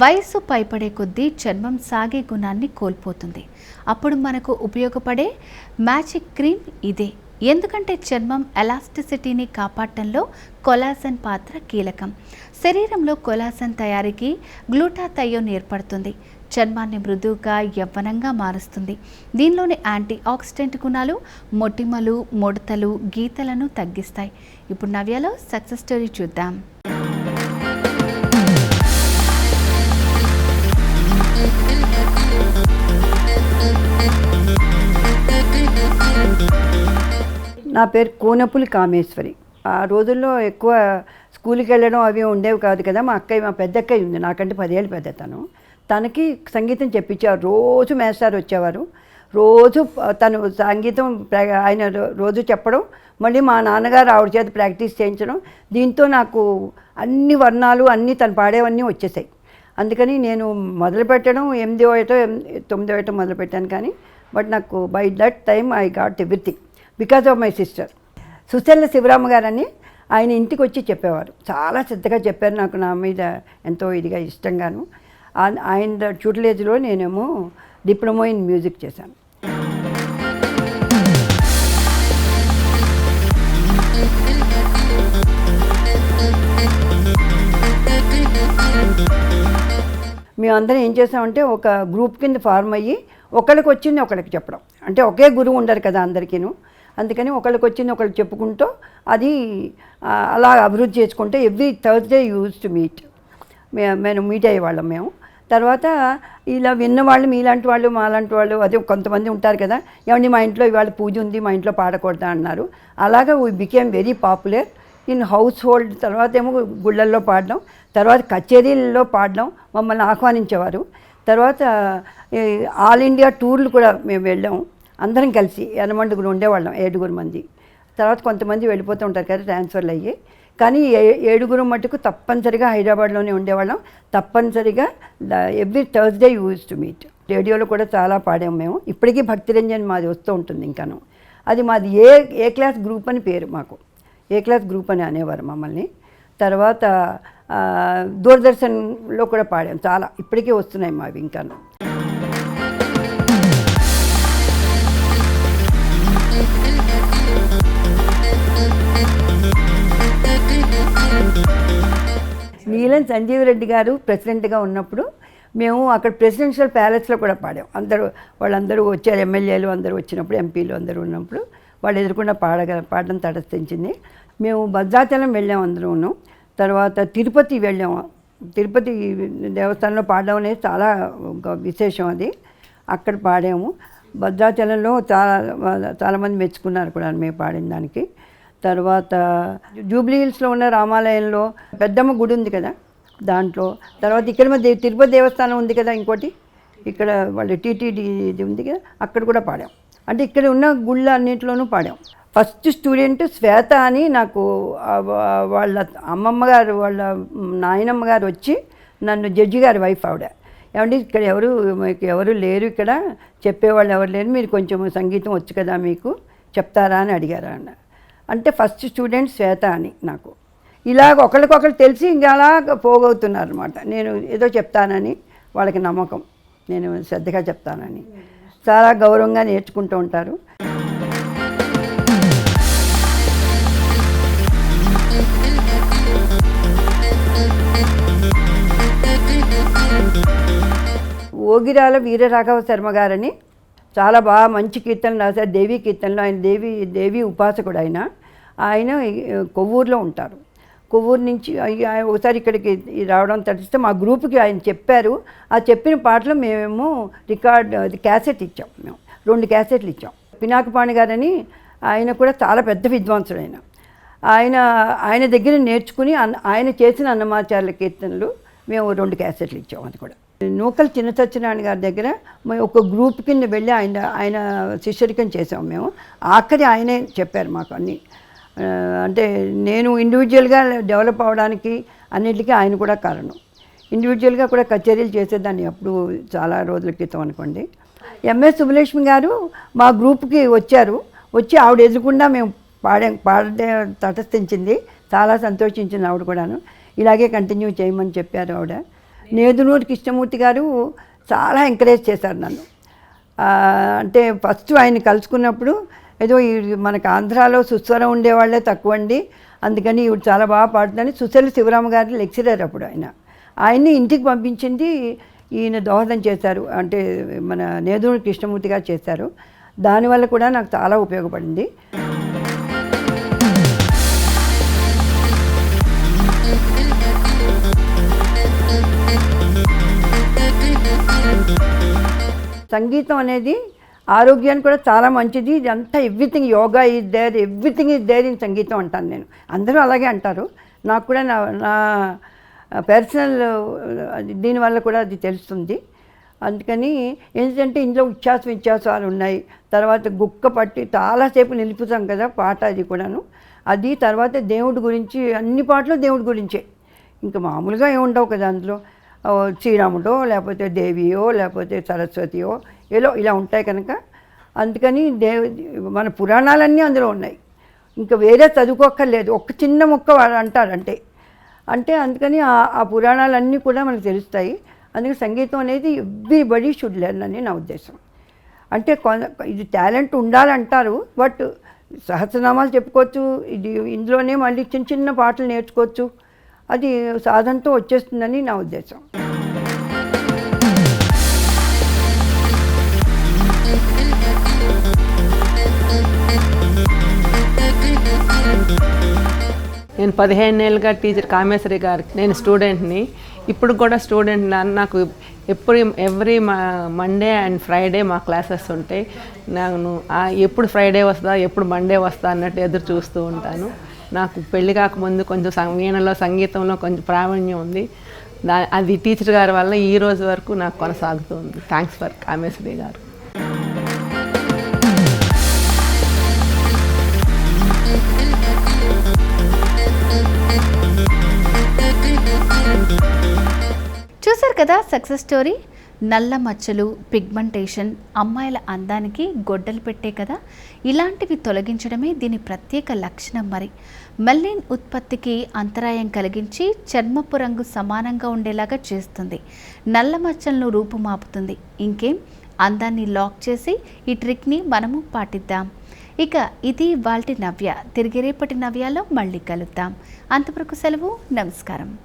వయస్సు పైపడే కొద్దీ చర్మం సాగే గుణాన్ని కోల్పోతుంది. అప్పుడు మనకు ఉపయోగపడే మ్యాజిక్ క్రీమ్ ఇదే. ఎందుకంటే చర్మం ఎలాస్టిసిటీని కాపాడటంలో కొలాసన్ పాత్ర కీలకం. శరీరంలో కొలాసన్ తయారీకి గ్లూటాథయోన్ ఏర్పడుతుంది. చర్మాన్ని మృదువుగా యవ్వనంగా మారుస్తుంది. దీనిలోని యాంటీ ఆక్సిడెంట్ గుణాలు మొటిమలు ముడతలు గీతలను తగ్గిస్తాయి. ఇప్పుడు నవ్యలో సక్సెస్ స్టోరీ చూద్దాం. నా పేరు కోనపులి కామేశ్వరి. ఆ రోజుల్లో ఎక్కువ స్కూల్కి వెళ్ళడం అవి ఉండేవి కాదు కదా మా అక్కయ్య మా పెద్ద అక్కయ్య ఉంది నాకంటే పదేళ్ళు పెద్ద తను. తనకి సంగీతం చెప్పించేవారు రోజు మేస్టార్ వచ్చేవారు. రోజు తను సంగీతం ఆయన రోజు చెప్పడం మళ్ళీ మా నాన్నగారు ఆవిడ చేత ప్రాక్టీస్ చేయించడం దీంతో నాకు అన్ని వర్ణాలు అన్నీ తను పాడేవన్నీ వచ్చేసాయి. అందుకని నేను మొదలు పెట్టడం ఎనిమిదో ఏటో ఎన్- తొమ్మిదో ఏటో మొదలు పెట్టాను కానీ బట్ నాకు by that time I got everything. Because of my sister సుశల్ల Shivarama గారని ఆయన ఇంటికి వచ్చి చెప్పేవారు. చాలా శ్రద్ధగా చెప్పారు నాకు నా మీద ఎంతో ఇదిగా ఇష్టంగాను. ఆయన ట్యూటలేజ్లో నేనేమో డిప్లొమా ఇన్ మ్యూజిక్ చేశాను. మేమందరం ఏం చేసామంటే ఒక గ్రూప్ కింద ఫార్మ్ అయ్యి ఒకరికి వచ్చింది ఒకరికి చెప్పడం. అంటే ఒకే గురువు ఉండరు కదా అందరికీను. అందుకని ఒకళ్ళకి వచ్చింది ఒకళ్ళు చెప్పుకుంటూ అది అలా అభివృద్ధి చేసుకుంటే every Thursday use to meet. మే మేము మీట్ అయ్యేవాళ్ళం మేము. తర్వాత ఇలా విన్నవాళ్ళు మీలాంటి వాళ్ళు మాలాంటి వాళ్ళు అదే కొంతమంది ఉంటారు కదా ఏమండి మా ఇంట్లో ఇవాళ పూజ ఉంది మా ఇంట్లో పాడకూడదా అన్నారు. అలాగా we became very popular in household తర్వాత ఏమో గుళ్ళల్లో పాడడం తర్వాత కచేరీల్లో పాడడం మమ్మల్ని ఆహ్వానించేవారు. తర్వాత ఆల్ ఇండియా టూర్లు కూడా మేము వెళ్ళాము అందరం కలిసి ఎనమండుగురు ఉండేవాళ్ళం ఏడుగురు మంది. తర్వాత కొంతమంది వెళ్ళిపోతూ ఉంటారు కదా ట్రాన్స్ఫర్లు అయ్యి. కానీ ఏ- ఏడుగురు మటుకు తప్పనిసరిగా హైదరాబాద్లోనే ఉండేవాళ్ళం. తప్పనిసరిగా every Thursday use to meet రేడియోలో కూడా చాలా పాడాము మేము. ఇప్పటికీ భక్తిరంజన్ మాది వస్తూ ఉంటుంది ఇంకాను. అది మాది ఏ ఏ క్లాస్ గ్రూప్ అని పేరు మాకు. ఏ క్లాస్ గ్రూప్ అని అనేవారు మమ్మల్ని. తర్వాత దూరదర్శన్లో కూడా పాడాం చాలా. ఇప్పటికీ వస్తున్నాయి మావి ఇంకాను. నీలం సంజీవ్ రెడ్డి గారు ప్రెసిడెంట్గా ఉన్నప్పుడు మేము అక్కడ ప్రెసిడెన్షియల్ ప్యాలెస్లో కూడా పాడాం. అందరూ వాళ్ళందరూ వచ్చారు ఎమ్మెల్యేలు అందరూ వచ్చినప్పుడు ఎంపీలు అందరూ ఉన్నప్పుడు వాళ్ళు ఎదుర్కొన్న పాడగ పాడడం తటస్థించింది. మేము భద్రాచలం వెళ్ళాం అందరూను తర్వాత తిరుపతి వెళ్ళాం. తిరుపతి దేవస్థానంలో పాడడం అనేది చాలా విశేషం అది. అక్కడ పాడాము. భద్రాచలంలో చాలా చాలామంది మెచ్చుకున్నారు కూడా మేము పాడిన దానికి. తర్వాత జూబ్లీ హిల్స్లో ఉన్న రామాలయంలో పెద్దమ్మ గుడి ఉంది కదా దాంట్లో. తర్వాత ఇక్కడ దే- తిరుపతి దేవస్థానం ఉంది కదా ఇంకోటి ఇక్కడ వాళ్ళ టీటీడీ ఇది ఉంది కదా అక్కడ కూడా పాడాం. అంటే ఇక్కడ ఉన్న గుళ్ళ అన్నింటిలోనూ పాడాం. ఫస్ట్ స్టూడెంట్ శ్వేత అని నాకు వాళ్ళ అమ్మమ్మ గారు వాళ్ళ నాయనమ్మ గారు వచ్చి నన్ను జడ్జి గారి వైఫ్ ఆవిడ. ఏమంటే ఇక్కడ ఎవరు మీకు ఎవరు లేరు ఇక్కడ చెప్పేవాళ్ళు ఎవరు లేరు మీరు కొంచెం సంగీతం వచ్చు కదా మీకు చెప్తారా అని అడిగారు అన్న అంటే ఫస్ట్ స్టూడెంట్ శ్వేత అని నాకు. ఇలాగ ఒకరికొకరు తెలిసి ఇంకా పోగవుతున్నారు అనమాట నేను ఏదో చెప్తానని వాళ్ళకి నమ్మకం. నేను శ్రద్ధగా చెప్తానని. చాలా గౌరవంగా నేర్చుకుంటూ ఉంటారు. ఓగిరాల వీరరాఘవ శర్మ గారని చాలా బాగా మంచి కీర్తనలు రాశారు. దేవీ కీర్తనలు. ఆయన దేవి దేవి ఉపాసకుడు ఆయన. ఆయన కొవ్వూరులో ఉంటారు. కొవ్వూరు నుంచి అయ్య- ఒకసారి ఇక్కడికి రావడం తడిస్తే మా గ్రూప్కి ఆయన చెప్పారు. ఆ చెప్పిన పాటలు మేము రికార్డ్ క్యాసెట్ ఇచ్చాం మేము. రెండు క్యాసెట్లు ఇచ్చాం. పినాకపాణి గారని ఆయన కూడా చాలా పెద్ద విద్వాంసుడు ఆయన ఆయన ఆయన దగ్గర నేర్చుకుని అన్న- ఆయన చేసిన అన్నమాచార్య కీర్తనలు మేము రెండు క్యాసెట్లు ఇచ్చాం అది కూడా. నూకల్ చిన్న సత్యనారాయణ గారి దగ్గర మేము ఒక గ్రూప్ కింద వెళ్ళి ఆయన ఆయన శిష్యరికం చేసాం మేము. ఆఖరి ఆయనే చెప్పారు మాకు అన్నీ. అంటే నేను ఇండివిజువల్గా డెవలప్ అవ్వడానికి అన్నిటికీ ఆయన కూడా కారణం. ఇండివిజువల్గా కూడా కచేరీలు చేసేదాన్ని అప్పుడు చాలా రోజుల క్రితం అనుకోండి. ఎంఎస్ సుబ్బలక్ష్మి గారు మా గ్రూప్కి వచ్చారు. వచ్చి ఆవిడ ఎదురుకుండా మేము పాడే పాడే తటస్థించింది. చాలా సంతోషించింది ఆవిడ కూడాను. ఇలాగే కంటిన్యూ చేయమని చెప్పారు ఆవిడ. నేదునూరు కృష్ణమూర్తి గారు చాలా ఎంకరేజ్ చేశారు నన్ను. అంటే ఫస్ట్ ఆయన కలుసుకున్నప్పుడు ఏదో ఈ మనకు ఆంధ్రాలో సుస్వరం ఉండేవాళ్ళే తక్కువ అండి అందుకని ఇవి చాలా బాగా పాడుతుందని సుశీల శివరామ గారి లెక్చరర్ అప్పుడు ఆయన. ఆయన్ని ఇంటికి పంపించింది ఈయన దోహదం చేశారు. అంటే మన నేదునూరు కృష్ణమూర్తి గారు చేశారు. దానివల్ల కూడా నాకు చాలా ఉపయోగపడింది. సంగీతం అనేది ఆరోగ్యానికి కూడా చాలా మంచిది. ఇదంతా everything yoga is there everything is there in సంగీతం అంటాను నేను. అందరూ అలాగే అంటారు. నాకు కూడా నా నా పర్సనల్ దీనివల్ల కూడా అది తెలుస్తుంది. అందుకని ఏంటంటే ఇందులో ఉచ్ఛ్వాస విచ్ఛ్వాసాలు ఉన్నాయి. తర్వాత గుక్క పట్టి చాలాసేపు నిలుపుతాం కదా పాట అది కూడాను. అది తర్వాత దేవుడి గురించి అన్ని పాటలు దేవుడి గురించే. ఇంకా మామూలుగా ఏముండవు కదా అందులో. శ్రీరాముడో లేకపోతే దేవియో లేకపోతే సరస్వతియో ఏలో ఇలా ఉంటాయి కనుక అందుకని దేవి మన పురాణాలన్నీ అందులో ఉన్నాయి. ఇంకా వేరే చదువుకోక్కర్లేదు. ఒక్క చిన్న ముక్క వాడు అంటారు అంటే అంటే అందుకని ఆ- పురాణాలన్నీ కూడా మనకు తెలుస్తాయి. అందుకే సంగీతం అనేది ఎవ్రీబడి షుడ్ లెర్న్ అని నా ఉద్దేశం. అంటే కొన ఇది టాలెంట్ ఉండాలంటారు బట్ సహస్రనామాలు చెప్పుకోవచ్చు ఇది ఇందులోనే మళ్ళీ చిన్న చిన్న పాటలు నేర్చుకోవచ్చు. అది సాధనతో వచ్చేస్తుందని నా ఉద్దేశం. నేను పదిహేను ఏళ్ళుగా టీచర్ కామేశ్వరి గారికి నేను స్టూడెంట్ని. ఇప్పుడు కూడా స్టూడెంట్ నాకు ఎప్పుడు ఎవ్రీ మా మండే అండ్ ఫ్రైడే మా క్లాసెస్ ఉంటాయి. నేను ఎప్పుడు ఫ్రైడే వస్తా ఎప్పుడు మండే వస్తా అన్నట్టు ఎదురు చూస్తూ ఉంటాను. నాకు పెళ్ళి కాకముందు కొంచెం సం- వీణలో సంగీతంలో కొంచెం ప్రావీణ్యం ఉంది. దా అది టీచర్ గారి వల్ల ఈ రోజు వరకు నాకు కొనసాగుతుంది థ్యాంక్స్ ఫర్ కామేశ్వరి గారు. కదా సక్సెస్ స్టోరీ? నల్ల మచ్చలు పిగ్మెంటేషన్ అమ్మాయిల అందానికి గొడ్డలు పెట్టే కదా? ఇలాంటివి తొలగించడమే దీని ప్రత్యేక లక్షణం మరి. మెల్లిన్ ఉత్పత్తికి అంతరాయం కలిగించి చర్మపు రంగు సమానంగా ఉండేలాగా చేస్తుంది. నల్ల మచ్చలను రూపుమాపుతుంది. ఇంకేం? అందాన్ని లాక్ చేసి ఈ ట్రిక్ని మనము పాటిద్దాం. ఇక ఇది వాల్టి నవ్య. తిరిగి రేపటి నవ్యాలో మళ్ళీ కలుద్దాం. అంతవరకు సెలవు. నమస్కారం.